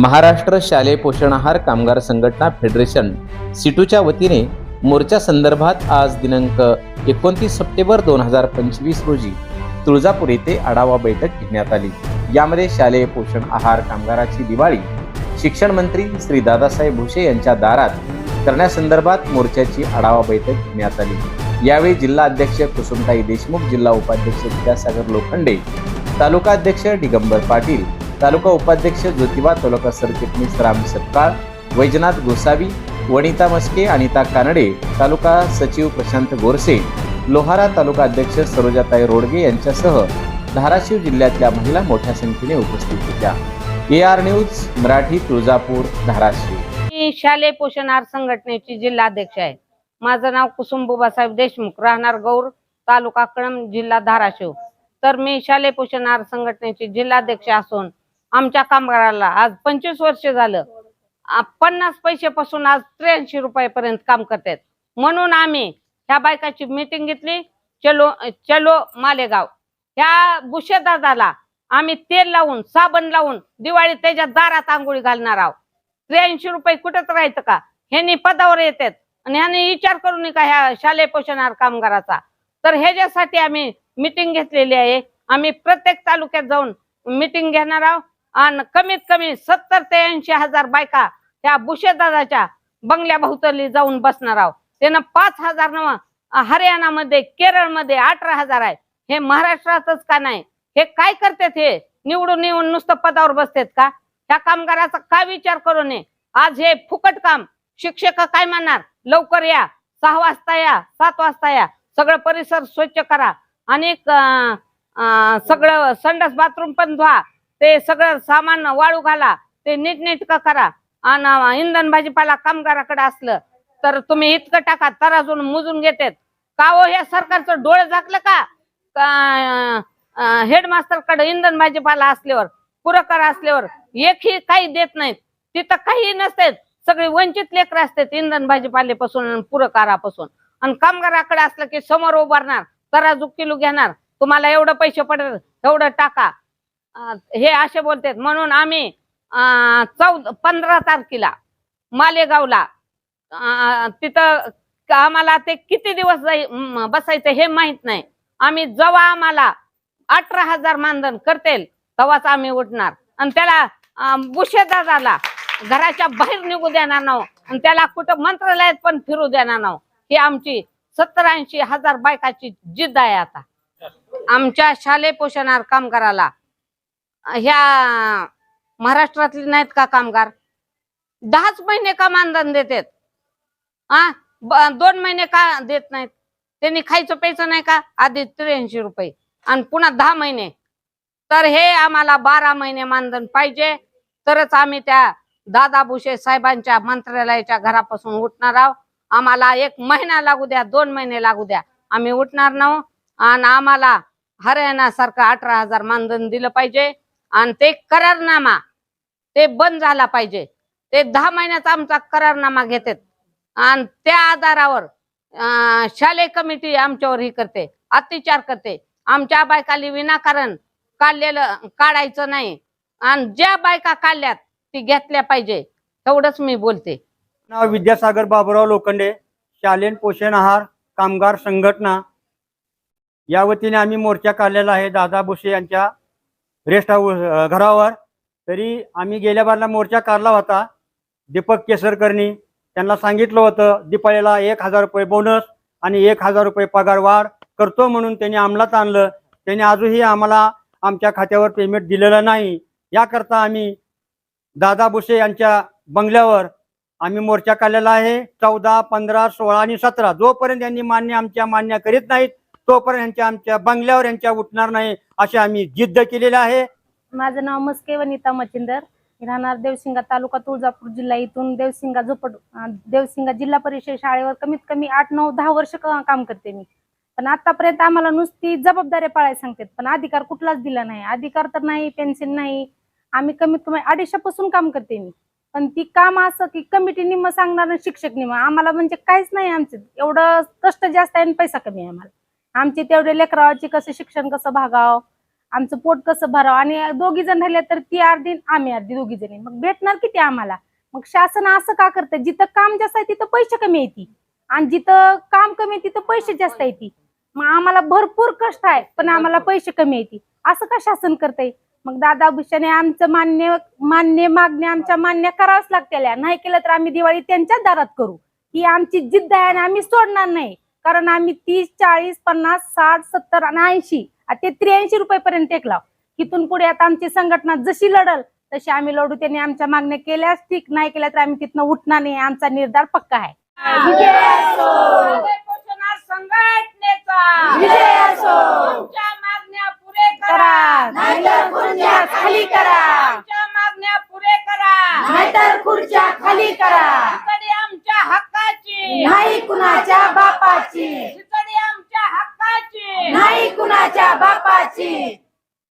महाराष्ट्र शालेय पोषण आहार कामगार संघटना फेडरेशन सिटूच्या वतीने मोर्चा संदर्भात आज दिनांक एकोणतीस सप्टेंबर दोन हजार पंचवीस रोजी तुळजापूर येथे आढावा बैठक घेण्यात आली. यामध्ये शालेय पोषण आहार कामगाराची दिवाळी शिक्षण मंत्री श्री दादासाहेब भुसे यांच्या दारात करण्यासंदर्भात मोर्चाची आढावा बैठक घेण्यात आली. यावेळी जिल्हा अध्यक्ष कुसुमताई देशमुख जिल्हा उपाध्यक्ष विद्यासागर लोखंडे तालुका अध्यक्ष दिगंबर पाटील तालुका उपाध्यक्ष ज्योतिबा तालुका सरचिटणीस राम सपकाळ वैजनाथ गोसावी वनिता मस्के अनिता कानडे तालुका सचिव प्रशांत गोरसे लोहारा तालुका अध्यक्ष सरोजाताई रोडगे यांच्यासह धाराशिव जिल्ह्यातल्या महिला मोठ्या संख्येने उपस्थित होत्या. A R news Marathi Tuljapur Dharashiv. मी शालेय पोषण आहार संघटनेची जिल्हाध्यक्ष आहे. माझं नाव कुसुम बुबासाहेब देशमुख राहणार गौर तालुका कळम जिल्हा धाराशिव. तर मी शालेय पोषण आहार संघटनेची जिल्हाध्यक्ष असून आमच्या कामगाराला. आज पंचवीस वर्ष झालं. पन्नास पैशापासून आज त्र्याऐंशी रुपयापर्यंत काम करतात म्हणून आम्ही ह्या बायकाची मीटिंग घेतली. चलो चलो मालेगाव. ह्या बुशेदादाला आम्ही तेल लावून साबण लावून दिवाळी त्याच्या दारात आंघोळी घालणार आहोत. त्र्याऐंशी रुपये कुठंच राहायचं का? ह्यांनी पदावर येतात. आणि ह्यांनी विचार करू का ह्या शालेय पोषणार कामगाराचा. तर ह्याच्यासाठी आम्ही मिटिंग घेतलेली आहे. आम्ही प्रत्येक तालुक्यात जाऊन मिटिंग घेणार आहोत. आणि कमीत कमी सत्तर ते ऐंशी हजार बायका त्या बुशेदादाच्या बंगल्या भोवतली जाऊन बसणार आहोत त्यानं पाच हजार नव हरियाणामध्ये केरळमध्ये अठरा हजार आहे. हे महाराष्ट्रातच का नाही? हे काय करतात हे? निवडून येऊन नुसतं पदावर बसतात का? त्या कामगाराचा काय विचार करू नये? आज हे फुकट काम. शिक्षक काय म्हणणार? लवकर या. सहा वाजता या सात वाजता या. सगळं परिसर स्वच्छ करा. आणि सगळं संडास बाथरूम पण धुवा. ते सगळं सामान वाळू घाला ते नीटनेटकं करा. आणि इंधन भाजीपाला कामगाराकडे असलं तर तुम्ही इतकं टाका तराजून मोजून घेतात. का हो या सरकारचं डोळे झाकलं का? हेडमास्टरकडे इंधन भाजीपाला असल्यावर पुरकर असल्यावर एकही काही देत नाहीत. तिथं काही नसते सगळी वंचित लेकर असतात इंधन भाजीपाल्यापासून पुरकारापासून आणि कामगाराकडे असलं की समोर उभारणार तराजू किलो घेणार. तुम्हाला एवढं पैसे पडत एवढं टाका. हे असे बोलतात. म्हणून आम्ही चौदा पंधरा तारखेला मालेगावला तिथं आम्हाला ते किती दिवस बसायचं हे माहीत नाही. आम्ही जेव्हा आम्हाला अठरा हजार मानधन करतील तेव्हाच आम्ही उठणार. आणि त्याला अं, बुशेदादाला घराच्या बाहेर निघू देणार नाव. आणि त्याला कुठं मंत्रालयात पण फिरू देणार नाव. ही आमची सत्तर ऐंशी हजार बायकाची जिद्द आहे आता. आमच्या शालेय पोषणार कामगाराला ह्या महाराष्ट्रातले नाहीत का कामगार? दहाच महिने का मानधन देतात? आ? दोन महिने का देत नाहीत? त्यांनी खायचं प्यायचं नाही का? आधी त्र्याऐंशी रुपये. आणि पुन्हा दहा महिने. तर हे आम्हाला बारा महिने मानधन पाहिजे. तरच आम्ही त्या दादा भुसे साहेबांच्या मंत्रालयाच्या घरापासून उठणार आहोत. आम्हाला एक महिना लागू द्या दोन महिने लागू द्या. आम्ही उठणार नाहो आणि आम्हाला हरियाणासारखं अठरा हजार मानधन दिलं पाहिजे. आणि ते करारनामा ते बंद झाला पाहिजे. ते दहा महिन्याचा आमचा करारनामा घेतात. आणि त्या आधारावर अं, शालेय कमिटी आमच्यावर ही करते अत्याचार करते. आमच्या बायकाली विनाकारण काढलेलं काढायचं नाही. आणि ज्या बायका काढल्यात ती घेतल्या पाहिजे. तेवढंच मी बोलते. नाव विद्यासागर बाबुराव लोखंडे शालेन पोषण आहार कामगार संघटना. या वतीने आम्ही मोर्चा काढलेला आहे. दादा भुसे यांच्या रेस्ट हाऊस घरावर. तरी आम्ही गेल्या बारला मोर्चा काढला होता. दीपक केसरकरनी त्यांना सांगितलं होतं दिपाळीला एक हजार रुपये बोनस आणि एक हजार रुपये पगार वाढ करतो म्हणून त्यांनी अंमलात आणलं. त्यांनी अजूनही आम्हाला आमच्या खात्यावर पेमेंट दिलेलं नाही. याकरता आम्ही दादा भुसे यांच्या बंगल्यावर आम्ही मोर्चा काढलेला आहे. चौदा पंधरा सोळा आणि सतरा जोपर्यंत यांनी मान्य आमच्या मान्य करीत नाहीत तोपर्यंत यांच्या आमच्या बंगल्यावर यांच्या उठणार नाही अशी आम्ही जिद्द केलेली आहे. माझं नाव मस्के वनिता मचिंदर राहणार देवसिंगा तालुका तुळजापूर जिल्हा इथून देवसिंगा झोपड देवसिंगा जिल्हा परिषद शाळेवर कमीत कमी आठ नऊ दहा वर्ष काम करते मी. पण आतापर्यंत आम्हाला नुसती जबाबदाऱ्या पाळायला सांगतात पण अधिकार कुठलाच दिला नाही. अधिकार तर नाही पेन्शन नाही. आम्ही कमीत कमी अडीचशेपासून काम करते मी. पण ती काम असं की कमिटी निम्म सांगणार शिक्षक निम्म. आम्हाला म्हणजे काहीच नाही आमचं. एवढं कष्ट जास्त आहे आणि पैसा कमी आहे आम्हाला. आमची तेवढे लेकरावाची कसं शिक्षण कसं भागावं? आमचं पोट कसं भरावं? आणि दोघी जण राहिले तर ती अर्धी आम्ही अर्धी दोघी जणी. मग भेटणार किती आम्हाला? मग शासन असं का करतं? जिथं काम जास्त आहे तिथं पैसे कमी येते आणि जिथं काम कमी आहे तिथं पैसे जास्त येते मग आम्हाला भरपूर कष्ट आहे पण आम्हाला पैसे कमी येते असं का शासन करतंय? मग दादा भूषणे आमचं मान्य मान्य मागण्या आमच्या मान्य करावंच लागतेल्या नाही केलं तर आम्ही दिवाळी त्यांच्याच दारात करू. ही आमची जिद्द आहे आणि आम्ही सोडणार नाही. कारण आम्ही तीस चाळीस पन्नास साठ सत्तर आणि ऐंशी ते त्र्याऐंशी रुपयेपर्यंत टेकला तिथून पुढे आता आमची संघटना जशी लढल तशी आम्ही लढू. त्यांनी आमच्या मागण्या केल्यास ठीक नाही केल्या तर आम्ही तिथनं उठणार नाही. आमचा निर्धार पक्का आहे. विजय असो. माझे पोषणार संघटनेचा विजय असो. आमच्या मागण्या पुरे करा करा. नाहीतर खुर्च्या खाली करा आमच्या मागण्या पुरे करा नाहीतर खुर्च्या खाली करा खिचडी आमच्या हक्काची नाही कुणाच्या बापाची. आमच्या हक्काची. नाही कुणाच्या बापाची.